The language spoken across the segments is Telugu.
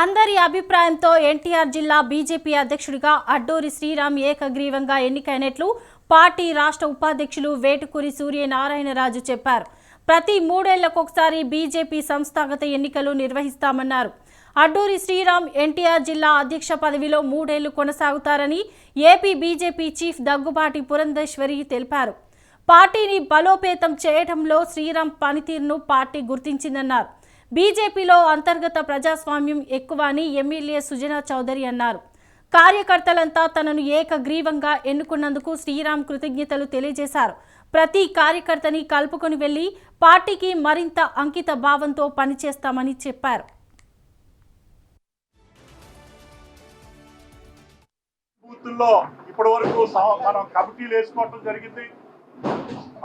అందరి అభిప్రాయంతో ఎన్టీఆర్ జిల్లా బీజేపీ అధ్యక్షుడిగా అడ్డూరి శ్రీరామ్ ఏకగ్రీవంగా ఎన్నికైనట్లు పార్టీ రాష్ట్ర ఉపాధ్యక్షులు వేటుకూరి సూర్యనారాయణరాజు చెప్పారు. ప్రతి మూడేళ్ళకొకసారి బీజేపీ సంస్థాగత ఎన్నికలు నిర్వహిస్తామన్నారు. అడ్డూరి శ్రీరామ్ ఎన్టీఆర్ జిల్లా అధ్యక్ష పదవిలో మూడేళ్ళు కొనసాగుతారని AP BJP chief Daggubati Purandeswari తెలిపారు. పార్టీని బలోపేతం చేయడంలో శ్రీరామ్ పనితీరును పార్టీ గుర్తించిందన్నారు. బీజేపీలో అంతర్గత ప్రజాస్వామ్యం ఎక్కువ అని ఎమ్మెల్యే సుజనా చౌదరి అన్నారు. కార్యకర్తలంతా తనను ఏకగ్రీవంగా ఎన్నుకున్నందుకు శ్రీరామ్ కృతజ్ఞతలు తెలియజేశారు. ప్రతి కార్యకర్తని కలుపుకొని వెళ్ళి పార్టీకి మరింత అంకిత భావంతో పనిచేస్తామని చెప్పారు. ఇప్పటి వరకు మనం కమిటీలు వేసుకోవటం జరిగింది.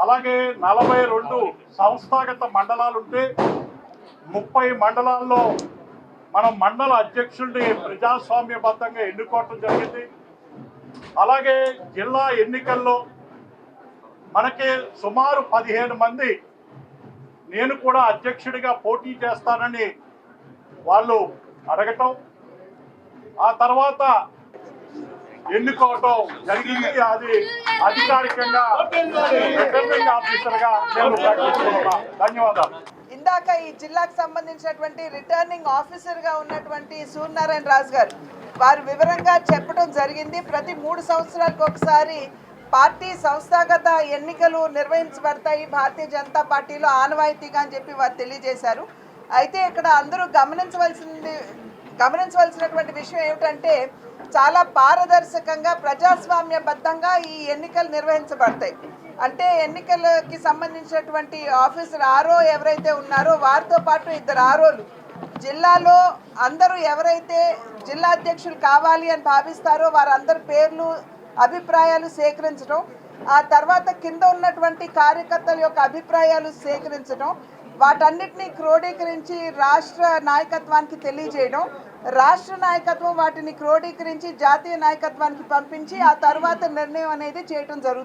అలాగే నలభై రెండు సంస్థాగత మండలాలుంటే ముప్పై మండలాల్లో మనం మండల అధ్యక్షుడిని ప్రజాస్వామ్యబద్ధంగా ఎన్నుకోవటం జరిగింది. అలాగే జిల్లా ఎన్నికల్లో మనకి సుమారు పదిహేను మంది నేను కూడా అధ్యక్షుడిగా పోటీ చేస్తానని వాళ్ళు అడగటం ఆ తర్వాత ఎన్నుకోవటం జరిగింది. అది అధికారికంగా రిటర్నింగ్ ఆఫీసర్ నేను ప్రకటిస్తున్నా ధన్యవాదాలు. ఇందాక ఈ జిల్లాకు సంబంధించినటువంటి రిటర్నింగ్ ఆఫీసర్గా ఉన్నటువంటి సూర్యనారాయణ రాజు గారు వారు వివరంగా చెప్పడం జరిగింది. ప్రతి మూడు సంవత్సరాలకు ఒకసారి పార్టీ సంస్థాగత ఎన్నికలు నిర్వహించబడతాయి. భారతీయ జనతా పార్టీలో ఆనవాయితీగా అని చెప్పి వారు తెలియజేశారు. అయితే ఇక్కడ అందరూ గమనించవలసింది గమనించవలసినటువంటి విషయం ఏమిటంటే చాలా పారదర్శకంగా ప్రజాస్వామ్యబద్ధంగా ఈ ఎన్నికలు నిర్వహించబడతాయి. అంటే ఎన్నికలకి సంబంధించినటువంటి ఆఫీసర్ ఆరో ఎవరైతే ఉన్నారో వారితో పాటు ఇద్దరు ఆరోలు. జిల్లాలో అందరూ ఎవరైతే జిల్లా అధ్యక్షులు కావాలి అని భావిస్తారో వారందరి పేర్లు అభిప్రాయాలు సేకరించడం ఆ తర్వాత కింద ఉన్నటువంటి కార్యకర్తల యొక్క అభిప్రాయాలు సేకరించడం వాటన్నిటిని క్రోడీకరించి రాష్ట్ర నాయకత్వానికి తెలియజేయడం రాష్ట్ర నాయకత్వం వాటిని క్రోడీకరించి జాతీయ నాయకత్వానికి పంపించి ఆ తర్వాత నిర్ణయం అనేది చేయడం జరుగుతుంది.